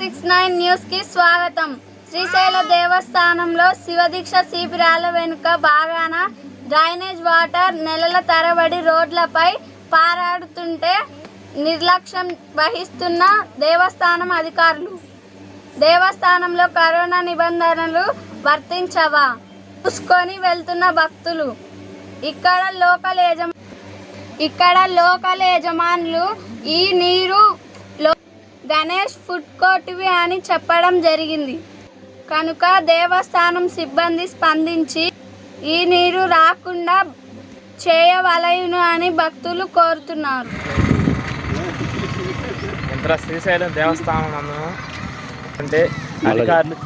Six nine న్యూస్కి స్వాగతం. శ్రీశైల దేవస్థానంలో శివదీక్ష శిబిరాల వెనుక భాగాన డ్రైనేజ్ వాటర్ నెలల తరబడి రోడ్లపై పారాడుతుంటే నిర్లక్ష్యం వహిస్తున్న దేవస్థానం అధికారులు. దేవస్థానంలో కరోనా నిబంధనలు వర్తించవా? చూసుకొని వెళ్తున్న భక్తులు. ఇక్కడ లోకల్ యజమా ఇక్కడ లోకల్ యజమానులు ఈ నీరు గణేష్ ఫుడ్ కోర్టువి అని చెప్పడం జరిగింది. కనుక దేవస్థానం సిబ్బంది స్పందించి ఈ నీరు రాకుండా చేయవలయును అని భక్తులు కోరుతున్నారు. శ్రీశైలం దేవస్థానం అంటే అధికారులు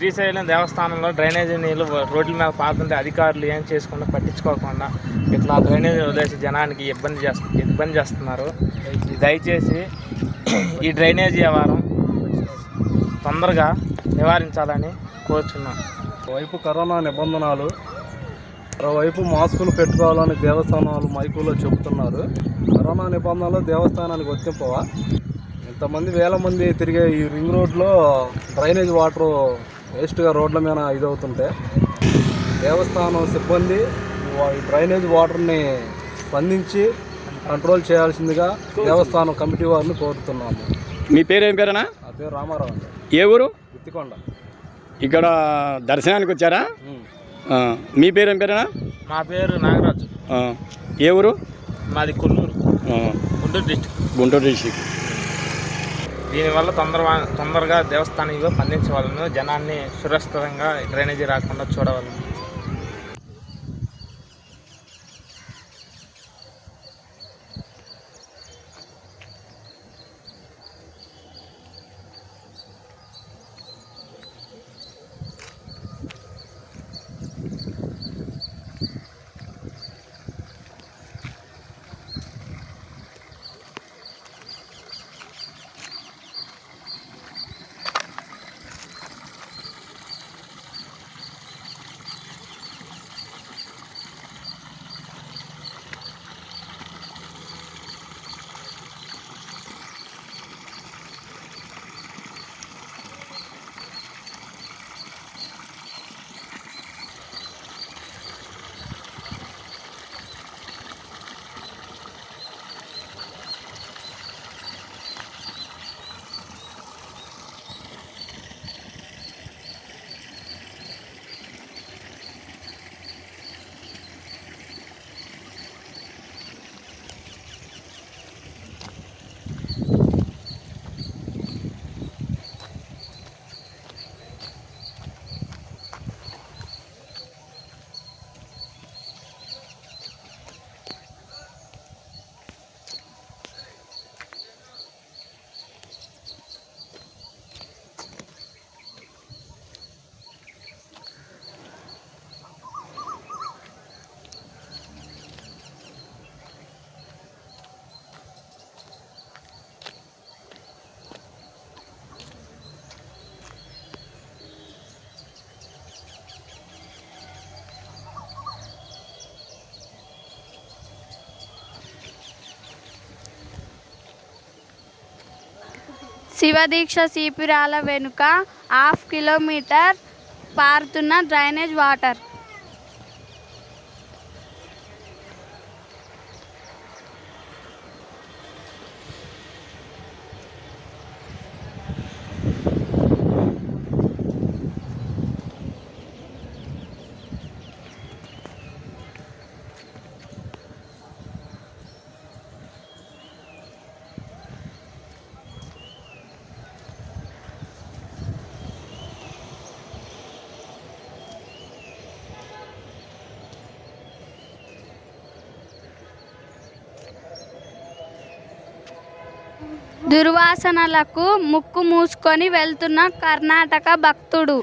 శ్రీశైలం దేవస్థానంలో డ్రైనేజీ నీళ్ళు రోడ్ల మీద పారుతుంటే అధికారులు ఏం చేసుకుండా పట్టించుకోకుండా ఇట్లా డ్రైనేజీ వదిలేసి జనానికి ఇబ్బంది చేస్తు ఇబ్బంది చేస్తున్నారు. దయచేసి ఈ డ్రైనేజీ వ్యవహారం తొందరగా నివారించాలని కోరుచున్నాం. వైపు కరోనా నిబంధనలు మరోవైపు మాస్కులు పెట్టుకోవాలని దేవస్థానాలు మైకులో చెబుతున్నారు. కరోనా నిబంధనలు దేవస్థానానికి వర్తింపవా? ఇంతమంది వేల మంది తిరిగే ఈ రింగ్ రోడ్లో డ్రైనేజ్ వాటర్ వేస్ట్గా రోడ్ల మీద ఇదవుతుంటే దేవస్థానం సిబ్బంది డ్రైనేజ్ వాటర్ని స్పందించి కంట్రోల్ చేయాల్సిందిగా దేవస్థానం కమిటీ వారిని కోరుతున్నాము. మీ పేరు ఏం పేరేనా నా పేరు రామారావు అండి. ఏ ఊరు? గుత్తికొండ. ఇక్కడ దర్శనానికి వచ్చారా. ఆ, మీ పేరు ఏం పేరేనా మా పేరు నాగరాజు. ఆ, ఏ ఊరు? మాది కొల్లూరు. ఆ, గుంటూరు డిస్టిక్ గుంటూరు డిస్టిక్ దీనివల్ల తొందర తొందరగా దేవస్థానంలో పండించవలను జనాన్ని సురక్షితంగా డ్రైనేజీ రాకుండా చూడవలను. శివదీక్ష శిబిరాల వెనుక హాఫ్ కిలోమీటర్ పారుతున్న డ్రైనేజ్ వాటర్. దుర్వాసనలకు ముక్కు మూసుకొని వెళ్తున్న కర్ణాటక భక్తుడు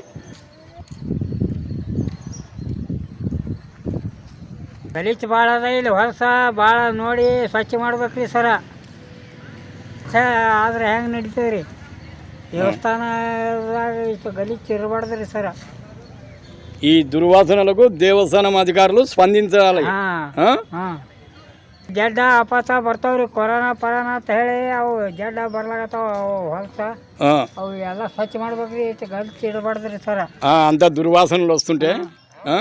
ಗಲೀಜು ಭಾಳ ಅದ ಇಲ್ಲಿ ಹೊಲಸ ಭಾಳ ನೋಡಿ ಸ್ವಚ್ಛ ಮಾಡ್ಬೇಕ್ರಿ ಸರ ಛ ಆದ್ರೆ ಹೆಂಗೆ ನಡೀತದೆ ರೀ ದೇವಸ್ಥಾನದಾಗ ಇಷ್ಟು ಗಲೀಜು ಇರಬಾರ್ದು ರೀ ಸರ ఈ దుర్వాసనలకు దేవస్థానం అధికారులు స్పందించాలి ಹಾಂ ఆ? ಹಾಂ ಜಡ್ಡ ಅಪಾತ ಬರ್ತಾವ್ರಿ ಕೊರೋನಾ ಪರೋನಾ ಅಂತ ಹೇಳಿ ಅವು ಜಡ್ಡ ಬರ್ಲಾಗತ್ತಾವ ಅವು ಹೊಲಸ ఆ, ಅವು ಎಲ್ಲ ಸ್ವಚ್ಛ ಮಾಡ್ಬೇಕ್ರಿ ಇಟ್ಟು ಗಂಟು ಇಡಬಾರ್ದ್ರಿ ಸರ ఆ, అంత దుర్వాసనలు వస్తుంటే ఆ?